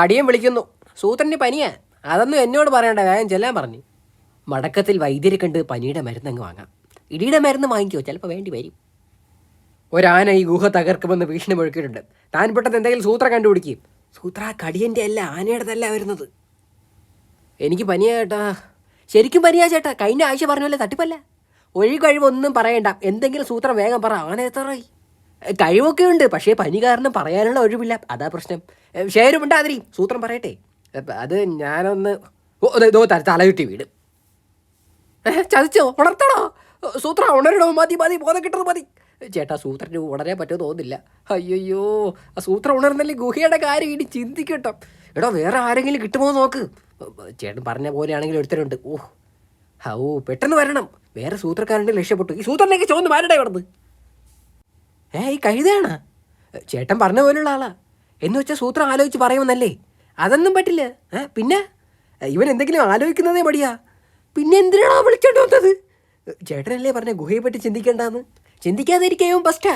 കടിയും വിളിക്കുന്നു. സൂത്രന്റെ പനിയാ. അതൊന്നും എന്നോട് പറയണ്ട. ഞാൻ ചെല്ലാൻ പറഞ്ഞു. മടക്കത്തിൽ വൈദ്യരെ കണ്ട് പനിയുടെ മരുന്നങ്ങ് വാങ്ങാം. ഇടിയുടെ മരുന്ന് വാങ്ങിക്കോ. ചിലപ്പോൾ വേണ്ടി വരും. ഒരാന ഈ ഗുഹ തകർക്കുമെന്ന് ഭീഷണി മുഴക്കിയിട്ടുണ്ട്. താൻ പെട്ടെന്ന് എന്തെങ്കിലും സൂത്ര കണ്ടുപിടിക്കും. സൂത്ര കടിയന്റെ അല്ല ആനയുടേതല്ല വരുന്നത്. എനിക്ക് പനിയാ ചേട്ടാ. ശരിക്കും പനിയാ ചേട്ടാ. കഴിഞ്ഞ ആഴ്ച പറഞ്ഞല്ലേ തട്ടിപ്പല്ല. ഒഴി കഴിവൊന്നും പറയണ്ട. എന്തെങ്കിലും സൂത്രം വേഗം പറ. ആന എത്രയായി കഴിവൊക്കെ ഉണ്ട് പക്ഷേ പനി കാരണം പറയാനുള്ള ഒഴിവില്ല. അതാ പ്രശ്നം. ഷെയറുമുണ്ടാതിരി സൂത്രം പറയട്ടെ. അത് ഞാനൊന്ന് ഓ ദേ, ദോ ത- തലയുട്ടി വീട് ചതിച്ചോ? ഉണർത്തണോ? സൂത്ര ഉണരണോ? മതി മതി ബോധം കിട്ടണം മതി. ചേട്ടാ സൂത്രന് ഉണരാൻ പറ്റുമോ തോന്നില്ല അയ്യോ ആ സൂത്രം ഉണർന്നല്ലേ ഗുഹയുടെ കാര്യം ഇനി ചിന്തിക്കട്ടോ. എടോ വേറെ ആരെങ്കിലും കിട്ടുമോ നോക്ക്. ചേട്ടൻ പറഞ്ഞ പോലെയാണെങ്കിൽ ഒരുത്തരുണ്ട്. ഓ ഹൗ പെട്ടെന്ന് വരണം. വേറെ സൂത്രക്കാരന്റെ രക്ഷപ്പെട്ടു ഈ സൂത്രനൊക്കെ ചോദിച്ചു മാരടേ കിടന്ന്. ഏ ഈ കഴുതയാണ്? ചേട്ടൻ പറഞ്ഞ പോലുള്ള ആളാ. എന്ന് വെച്ചാൽ സൂത്രം ആലോചിച്ച് പറയുമെന്നല്ലേ? അതൊന്നും പറ്റില്ല. ഏ പിന്നെ? ഇവൻ എന്തെങ്കിലും ആലോചിക്കുന്നതേ പടിയാ പിന്നെ എന്തിനാണോ വിളിച്ചോണ്ട് വന്നത്? ചേട്ടനല്ലേ പറഞ്ഞ ഗുഹയെ പറ്റി ചിന്തിക്കേണ്ടെന്ന് ചിന്തിക്കാതിരിക്കും ബസ്റ്റാ